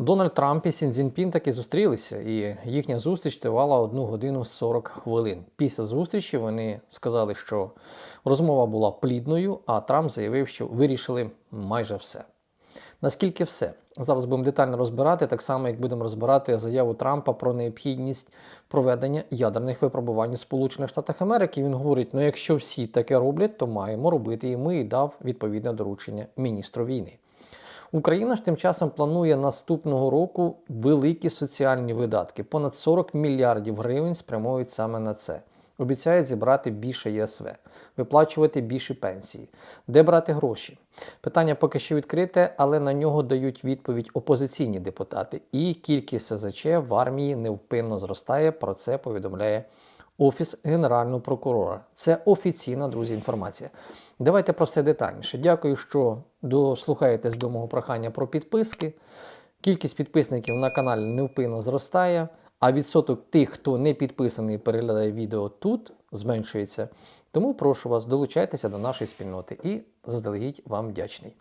Дональд Трамп і Сін Цзіньпін таки зустрілися, і їхня зустріч тривала 1 годину 40 хвилин. Після зустрічі вони сказали, що розмова була плідною, а Трамп заявив, що вирішили майже все. Наскільки все? Зараз будемо детально розбирати, так само як будемо розбирати заяву Трампа про необхідність проведення ядерних випробувань в Сполучених Штатах Америки. Він говорить: ну якщо всі таке роблять, то маємо робити і ми і дав відповідне доручення міністру війни. Україна ж тим часом планує наступного року великі соціальні видатки. Понад 40 мільярдів гривень спрямують саме на це. Обіцяють зібрати більше ЄСВ, виплачувати більші пенсії. Де брати гроші? Питання поки що відкрите, але на нього дають відповідь опозиційні депутати. І кількість СЗЧ в армії невпинно зростає. Про це повідомляє Офіс Генерального прокурора. Це офіційна, друзі, інформація. Давайте про все детальніше. Дякую, що дослухаєтесь до мого прохання про підписки. Кількість підписників на каналі невпинно зростає, а відсоток тих, хто не підписаний переглядає відео тут, зменшується. Тому прошу вас, долучайтеся до нашої спільноти і заздалегідь вам вдячний.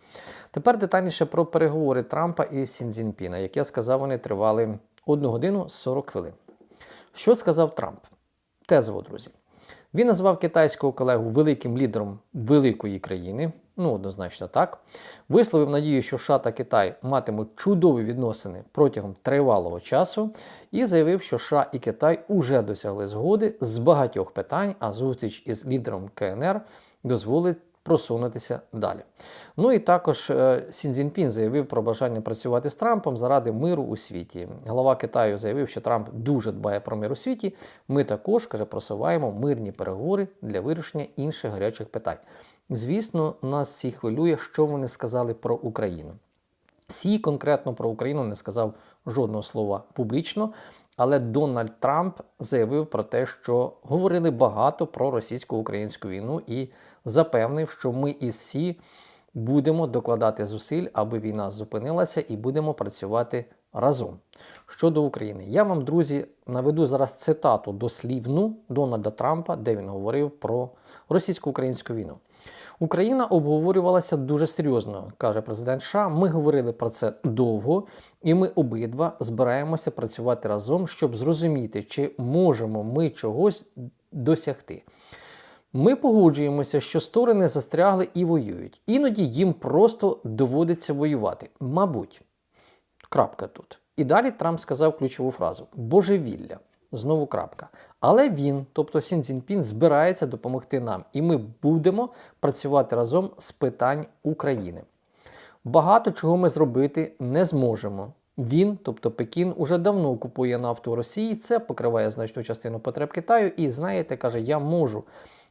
Тепер детальніше про переговори Трампа і Сіндзінпіна. Як я сказав, вони тривали 1 годину 40 хвилин. Що сказав Трамп? Тезово, друзі. Він назвав китайського колегу великим лідером великої країни, ну однозначно так. Висловив надію, що США та Китай матимуть чудові відносини протягом тривалого часу, і заявив, що США і Китай уже досягли згоди з багатьох питань, а зустріч із лідером КНР дозволить просунутися далі. Ну і також е, Сін Цзіньпін заявив про бажання працювати з Трампом заради миру у світі. Глава Китаю заявив, що Трамп дуже дбає про мир у світі. Ми також каже, просуваємо мирні переговори для вирішення інших гарячих питань. Звісно, нас всі хвилює, що вони сказали про Україну. Сі конкретно про Україну не сказав жодного слова публічно, але Дональд Трамп заявив про те, що говорили багато про російсько-українську війну і запевнив, що ми із Сі будемо докладати зусиль, аби війна зупинилася, і будемо працювати разом. Щодо України, я вам, друзі, наведу зараз цитату дослівну Дональда Трампа, де він говорив про російсько-українську війну. Україна обговорювалася дуже серйозно, каже президент США. Ми говорили про це довго, і ми обидва збираємося працювати разом, щоб зрозуміти, чи можемо ми чогось досягти. Ми погоджуємося, що сторони застрягли і воюють. Іноді їм просто доводиться воювати. Мабуть, крапка тут. І далі Трамп сказав ключову фразу: божевілля. Знову крапка. Але він, тобто Сін Цзіньпін, збирається допомогти нам, і ми будемо працювати разом з питань України. Багато чого ми зробити не зможемо. Він, тобто Пекін, уже давно купує нафту в Росії, це покриває значну частину потреб Китаю. І знаєте, каже, я можу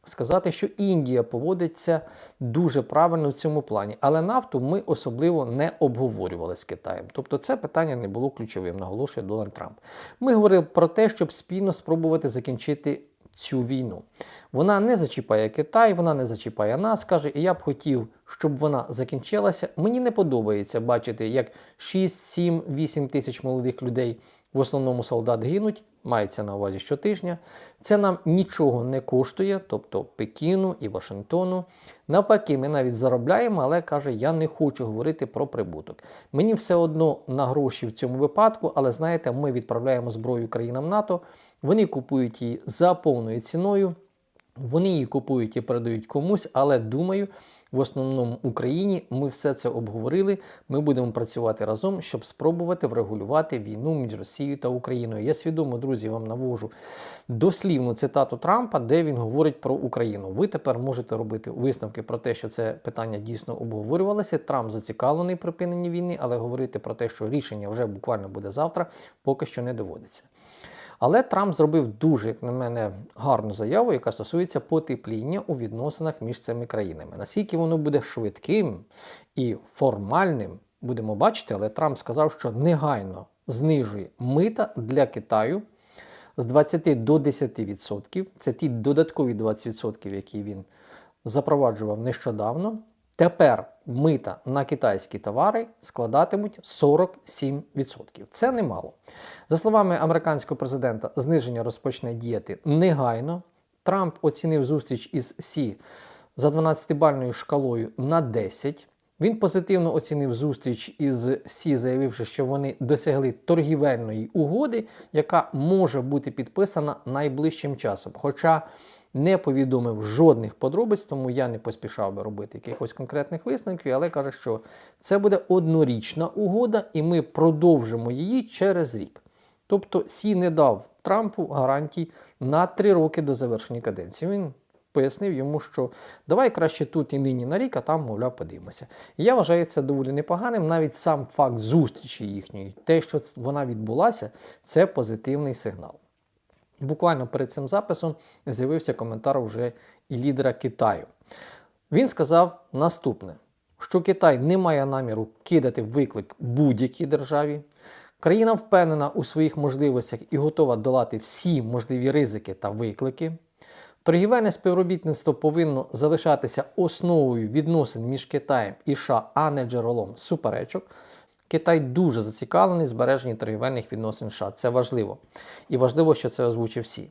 сказати, що Індія поводиться дуже правильно в цьому плані, але нафту ми особливо не обговорювали з Китаєм. Тобто це питання не було ключовим, наголошує Дональд Трамп. Ми говорили про те, щоб спільно спробувати закінчити. Цю війну вона не зачіпає Китай, вона не зачіпає нас, каже, і я б хотів, щоб вона закінчилася. Мені не подобається бачити, як 6, 7, 8 тисяч молодих людей, в основному солдат гинуть, мається на увазі щотижня. Це нам нічого не коштує, тобто Пекіну і Вашингтону. Навпаки, ми навіть заробляємо, але каже, я не хочу говорити про прибуток. Мені все одно на гроші в цьому випадку, але знаєте, ми відправляємо зброю країнам НАТО, вони купують її за повною ціною. Вони її купують і передають комусь, але думаю, в основному Україні ми все це обговорили. Ми будемо працювати разом, щоб спробувати врегулювати війну між Росією та Україною. Я свідомо, друзі, вам навожу дослівну цитату Трампа, де він говорить про Україну. Ви тепер можете робити висновки про те, що це питання дійсно обговорювалося. Трамп зацікавлений припиненні війни, але говорити про те, що рішення вже буквально буде завтра, поки що не доводиться. Але Трамп зробив дуже, як на мене, гарну заяву, яка стосується потепління у відносинах між цими країнами. Наскільки воно буде швидким і формальним, будемо бачити, але Трамп сказав, що негайно знижує мита для Китаю з 20 до 10%. Це ті додаткові 20%, які він запроваджував нещодавно. Тепер мита на китайські товари складатимуть 47%. Це немало. За словами американського президента, зниження розпочне діяти негайно. Трамп оцінив зустріч із Сі за 12-бальною шкалою на 10. Він позитивно оцінив зустріч із Сі, заявивши, що вони досягли торгівельної угоди, яка може бути підписана найближчим часом. Хоча не повідомив жодних подробиць, тому я не поспішав би робити якихось конкретних висновків, але каже, що це буде однорічна угода, і ми продовжимо її через рік. Тобто Сі не дав Трампу гарантій на три роки до завершення каденції. Він пояснив йому, що давай краще тут і нині на рік, а там, мовляв, подивимося. І я вважаю це доволі непоганим. Навіть сам факт зустрічі їхньої, те, що вона відбулася, це позитивний сигнал. Буквально перед цим записом з'явився коментар вже і лідера Китаю. Він сказав наступне: що Китай не має наміру кидати виклик будь-якій державі. Країна впевнена у своїх можливостях і готова долати всі можливі ризики та виклики. Торгівельне співробітництво повинно залишатися основою відносин між Китаєм і США, а не джерелом суперечок. Китай дуже зацікавлений збереженні торгівельних відносин США. Це важливо. І важливо, що це озвучив всі.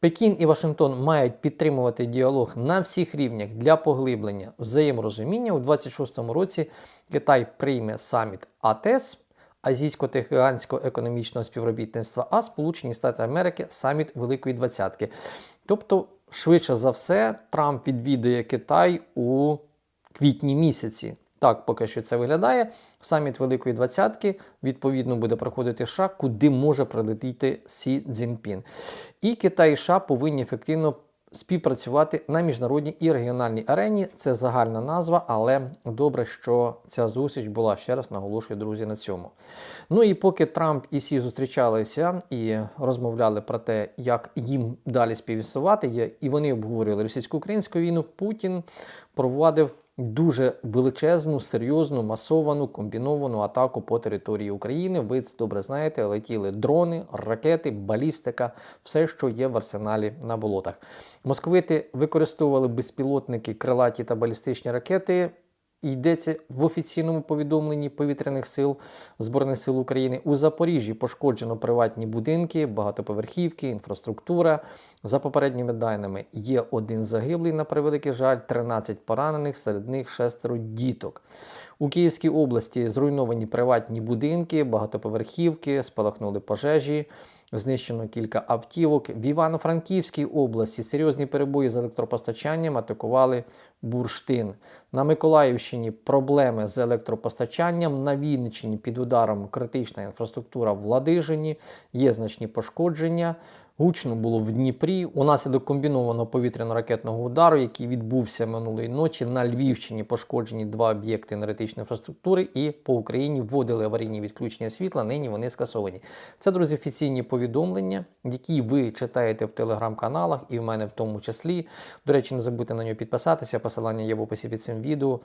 Пекін і Вашингтон мають підтримувати діалог на всіх рівнях для поглиблення взаєморозуміння. У 26-му році Китай прийме саміт АТЕС. Азійсько-Тихоокеанського економічного співробітництва, а Сполучені Штати Америки саміт Великої Двадцятки. Тобто, швидше за все, Трамп відвідує Китай у квітні місяці. Так, поки що це виглядає. Саміт Великої Двадцятки відповідно буде проходити США, куди може прилетіти Сі Цзіньпін. І Китай і США повинні ефективно співпрацювати на міжнародній і регіональній арені. Це загальна назва, але добре, що ця зустріч була ще раз наголошую, друзі, на цьому. Ну і поки Трамп і Сі зустрічалися і розмовляли про те, як їм далі співісувати, і вони обговорювали російсько-українську війну, Путін провадив дуже величезну, серйозну, масовану комбіновану атаку по території України. Ви це добре знаєте, летіли дрони, ракети, балістика, все, що є в арсеналі на болотах. Московити використовували безпілотники, крилаті та балістичні ракети. Йдеться в офіційному повідомленні повітряних сил Збройних сил України у Запоріжжі пошкоджено приватні будинки, багатоповерхівки, інфраструктура. За попередніми даними є один загиблий, на превеликий жаль, 13 поранених, серед них шестеро діток. У Київській області зруйновані приватні будинки, багатоповерхівки, спалахнули пожежі. Знищено кілька автівок. В Івано-Франківській області серйозні перебої з електропостачанням атакували бурштин. На Миколаївщині проблеми з електропостачанням. На Вінниччині під ударом критична інфраструктура в Ладижині, є значні пошкодження. Гучно було в Дніпрі. Унаслідок комбінованого повітряно-ракетного удару, який відбувся минулої ночі, на Львівщині пошкоджені два об'єкти енергетичної інфраструктури, і по Україні вводили аварійні відключення світла. Нині вони скасовані. Це друзі, офіційні повідомлення, які ви читаєте в телеграм-каналах, і в мене в тому числі. До речі, не забудьте на нього підписатися. Посилання є в описі під цим відео.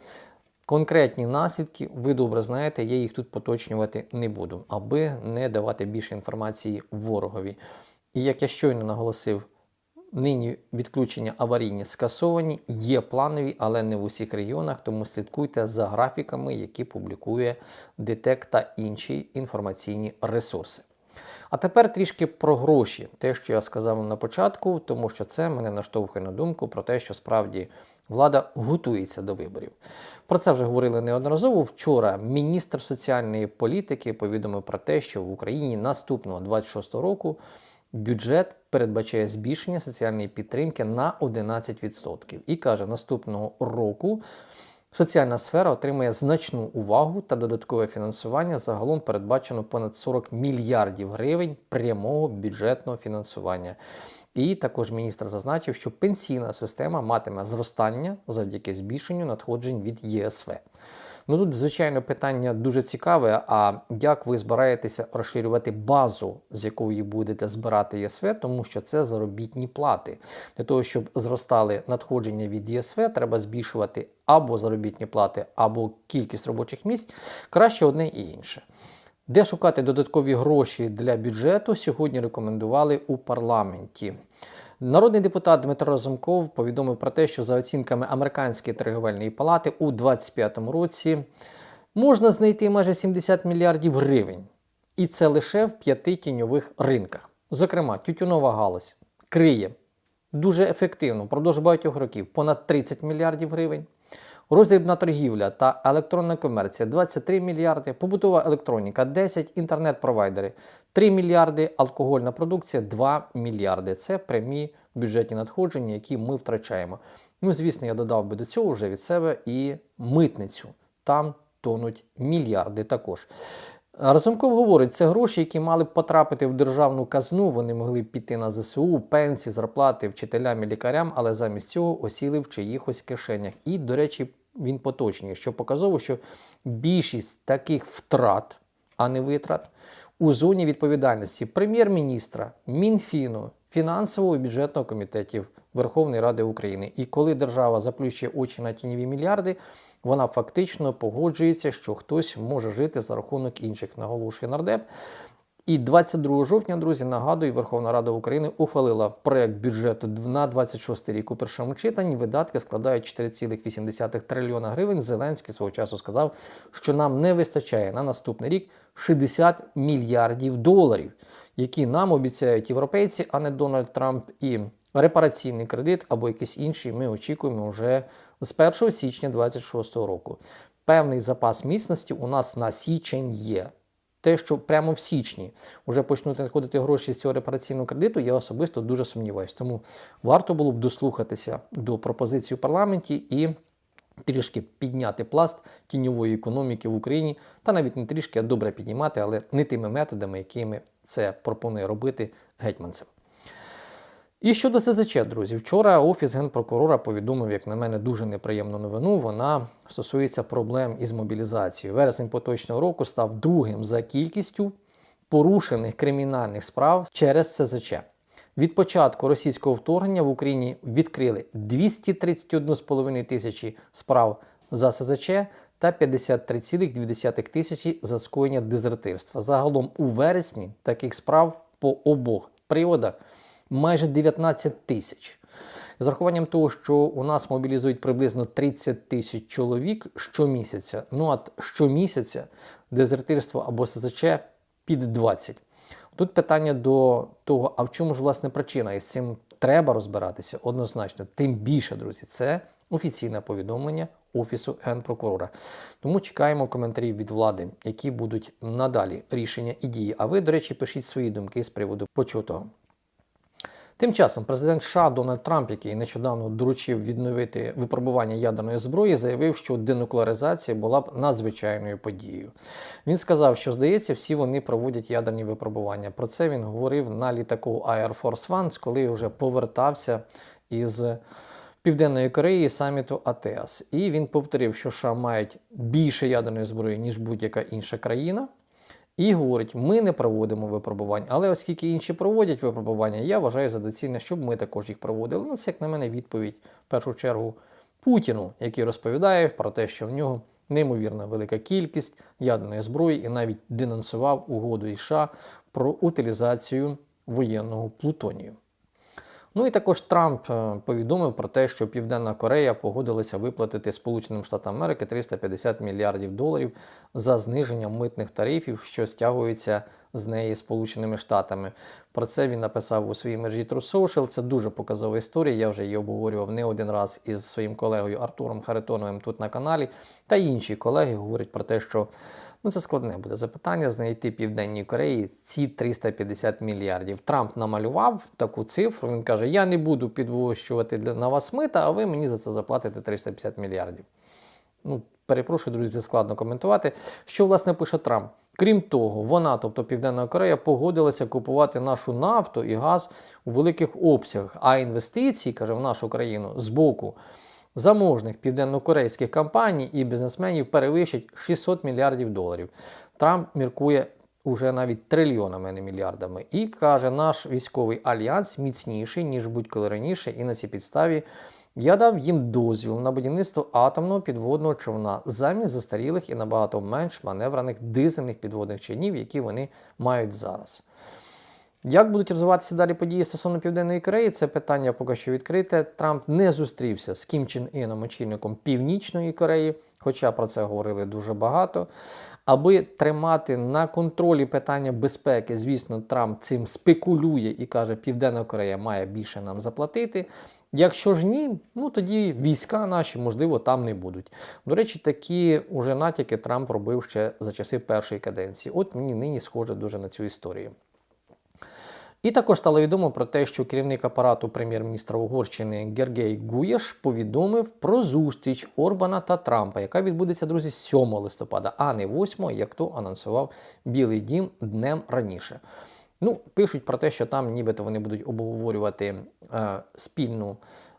Конкретні наслідки, ви добре знаєте, я їх тут поточнювати не буду, аби не давати більше інформації ворогові. І як я щойно наголосив, нині відключення аварійні скасовані, є планові, але не в усіх регіонах, тому слідкуйте за графіками, які публікує ДТЕК та інші інформаційні ресурси. А тепер трішки про гроші, те, що я сказав на початку, тому що це мене наштовхує на думку про те, що справді влада готується до виборів. Про це вже говорили неодноразово. Вчора міністр соціальної політики повідомив про те, що в Україні наступного 26 року бюджет передбачає збільшення соціальної підтримки на 11%. І каже, наступного року соціальна сфера отримає значну увагу та додаткове фінансування. Загалом передбачено понад 40 мільярдів гривень прямого бюджетного фінансування. І також міністр зазначив, що пенсійна система матиме зростання завдяки збільшенню надходжень від ЄСВ. Ну тут, звичайно, питання дуже цікаве. А як ви збираєтеся розширювати базу, з якої будете збирати ЄСВ, тому що це заробітні плати. Для того, щоб зростали надходження від ЄСВ, треба збільшувати або заробітні плати, або кількість робочих місць. Краще одне і інше. Де шукати додаткові гроші для бюджету, сьогодні рекомендували у парламенті. Народний депутат Дмитро Разумков повідомив про те, що за оцінками Американської торговельної палати у 2025 році можна знайти майже 70 мільярдів гривень. І це лише в п'яти тіньових ринках. Зокрема, тютюнова галузь криє дуже ефективно впродовж багатьох років понад 30 мільярдів гривень. Роздрібна торгівля та електронна комерція 23 мільярди, побутова електроніка 10, інтернет-провайдери 3 мільярди, алкогольна продукція 2 мільярди. Це прямі бюджетні надходження, які ми втрачаємо. Ну, звісно, я додав би до цього вже від себе і митницю. Там тонуть мільярди також. Разумков говорить, це гроші, які мали б потрапити в державну казну. Вони могли б піти на ЗСУ, пенсії, зарплати вчителям і лікарям, але замість цього осіли в чиїхось кишенях. І, до речі, він поточнює, що показово, що більшість таких втрат, а не витрат, у зоні відповідальності прем'єр-міністра, Мінфіну, фінансового і бюджетного комітетів Верховної Ради України. І коли держава заплющує очі на тіньові мільярди, вона фактично погоджується, що хтось може жити за рахунок інших, наголошує нардеп. І 22 жовтня, друзі, нагадую, Верховна Рада України ухвалила проект бюджету на 26 рік у першому читанні. Видатки складають 4,8 трильйона гривень. Зеленський свого часу сказав, що нам не вистачає на наступний рік 60 мільярдів доларів, які нам обіцяють європейці, а не Дональд Трамп. І репараційний кредит або якийсь інший ми очікуємо вже з 1 січня 2026 року. Певний запас міцності у нас на січень є. Те, що прямо в січні вже почнуть надходити гроші з цього репараційного кредиту, я особисто дуже сумніваюся. Тому варто було б дослухатися до пропозицій у парламенті і трішки підняти пласт тіньової економіки в Україні, та навіть не трішки, а добре піднімати, але не тими методами, якими це пропонує робити гетьманцев. І щодо СЗЧ, друзі, вчора Офіс генпрокурора повідомив, як на мене, дуже неприємну новину. Вона стосується проблем із мобілізацією. Вересень поточного року став другим за кількістю порушених кримінальних справ через СЗЧ. Від початку російського вторгнення в Україні відкрили 231,5 тисячі справ за СЗЧ та 53,2 тисячі за скоєння дезертирства. Загалом у вересні таких справ по обох приводах майже 19 тисяч. З рахуванням того, що у нас мобілізують приблизно 30 тисяч чоловік щомісяця, ну а щомісяця дезертирство або СЗЧ під 20. Тут питання до того, а в чому ж власне причина? І з цим треба розбиратися однозначно. Тим більше, друзі, це офіційне повідомлення Офісу генпрокурора. Тому чекаємо коментарів від влади, які будуть надалі рішення і дії. А ви, до речі, пишіть свої думки з приводу почутого. Тим часом президент США Дональд Трамп, який нещодавно доручив відновити випробування ядерної зброї, заявив, що денуклеаризація була б надзвичайною подією. Він сказав, що здається, всі вони проводять ядерні випробування. Про це він говорив на літаку Air Force One, коли вже повертався із Південної Кореї саміту АТЕАС. І він повторив, що США мають більше ядерної зброї ніж будь-яка інша країна. І говорить, ми не проводимо випробувань, але оскільки інші проводять випробування, я вважаю за доцільне, щоб ми також їх проводили. Ну, це, як на мене, відповідь в першу чергу Путіну, який розповідає про те, що в нього неймовірно велика кількість ядерної зброї, і навіть денонсував угоду США про утилізацію воєнного плутонію. Ну і також Трамп е, повідомив про те, що Південна Корея погодилася виплатити Сполученим Штатам Америки 350 мільярдів доларів за зниження митних тарифів, що стягуються з неї Сполученими Штатами. Про це він написав у своїй мережі True Social. Це дуже показова історія. Я вже її обговорював не один раз із своїм колегою Артуром Харитоновим тут на каналі. Та інші колеги говорять про те, що. Ну, це складне буде запитання знайти Південній Кореї ці 350 мільярдів. Трамп намалював таку цифру. Він каже: Я не буду підвищувати на вас мита, а ви мені за це заплатите 350 мільярдів. Ну, перепрошую, друзі, складно коментувати. Що власне пише Трамп? Крім того, вона, тобто Південна Корея, погодилася купувати нашу нафту і газ у великих обсягах, а інвестиції, каже, в нашу країну з боку заможних південнокорейських компаній і бізнесменів перевищить 600 мільярдів доларів. Трамп міркує уже навіть трильйонами, а не мільярдами. І каже, наш військовий альянс міцніший, ніж будь-коли раніше, і на цій підставі. Я дав їм дозвіл на будівництво атомного підводного човна замість застарілих і набагато менш маневрених дизельних підводних човнів, які вони мають зараз. Як будуть розвиватися далі події стосовно Південної Кореї, це питання поки що відкрите. Трамп не зустрівся з Кім Чен Іном, очільником Північної Кореї, хоча про це говорили дуже багато. Аби тримати на контролі питання безпеки, звісно, Трамп цим спекулює і каже, Південна Корея має більше нам заплатити. Якщо ж ні, ну тоді війська наші, можливо, там не будуть. До речі, такі уже натяки Трамп робив ще за часи першої каденції. От мені нині схоже дуже на цю історію. І також стало відомо про те, що керівник апарату прем'єр-міністра Угорщини Гергей Гуєш повідомив про зустріч Орбана та Трампа, яка відбудеться, друзі, 7 листопада, а не 8, як то анонсував Білий Дім днем раніше. Ну, пишуть про те, що там нібито вони будуть обговорювати е, спільну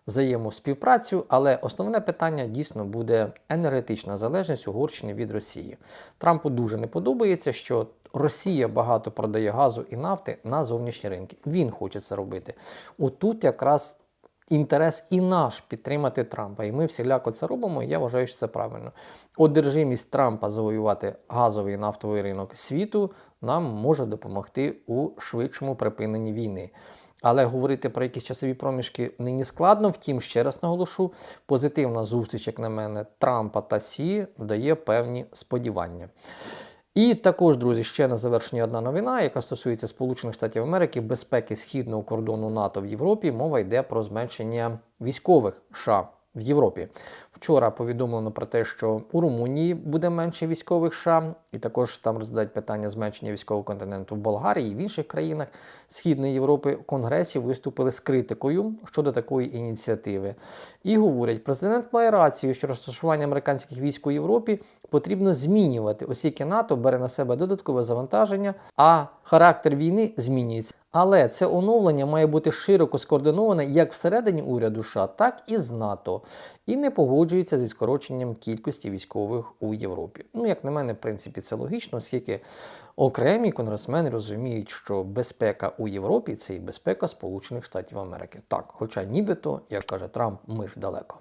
взаємоспівпрацю, але основне питання дійсно буде енергетична залежність Угорщини від Росії. Трампу дуже не подобається, що Росія багато продає газу і нафти на зовнішні ринки. Він хоче це робити. Отут якраз інтерес і наш підтримати Трампа. І ми всіляко це робимо. Я вважаю, що це правильно. Одержимість Трампа завоювати газовий і нафтовий ринок світу нам може допомогти у швидшому припиненні війни. Але говорити про якісь часові проміжки нині складно. Втім, ще раз наголошу, позитивна зустріч, як на мене, Трампа та Сі дає певні сподівання. І також, друзі, ще на завершення одна новина, яка стосується Сполучених Штатів Америки, безпеки східного кордону НАТО в Європі. Мова йде про зменшення військових США в Європі. Вчора повідомлено про те, що у Румунії буде менше військових США, і також там роздають питання зменшення військового континенту в Болгарії і в інших країнах Східної Європи. В Конгресі виступили з критикою щодо такої ініціативи. І говорять, президент має рацію, що розташування американських військ у Європі потрібно змінювати, оскільки НАТО бере на себе додаткове завантаження, а характер війни змінюється. Але це оновлення має бути широко скоординоване як всередині уряду США, так і з НАТО, і не погоджується зі скороченням кількості військових у Європі. Ну, як на мене, в принципі, це логічно, оскільки окремі конгресмени розуміють, що безпека у Європі це і безпека Сполучених Штатів Америки. Так, хоча нібито, як каже Трамп, ми ж далеко.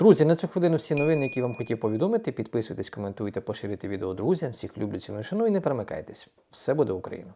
Друзі, на цю хвилину всі новини, які вам хотів повідомити. Підписуйтесь, коментуйте, поширюйте відео друзям. Всіх люблю, ціную, шану і не перемикайтесь. Все буде Україна!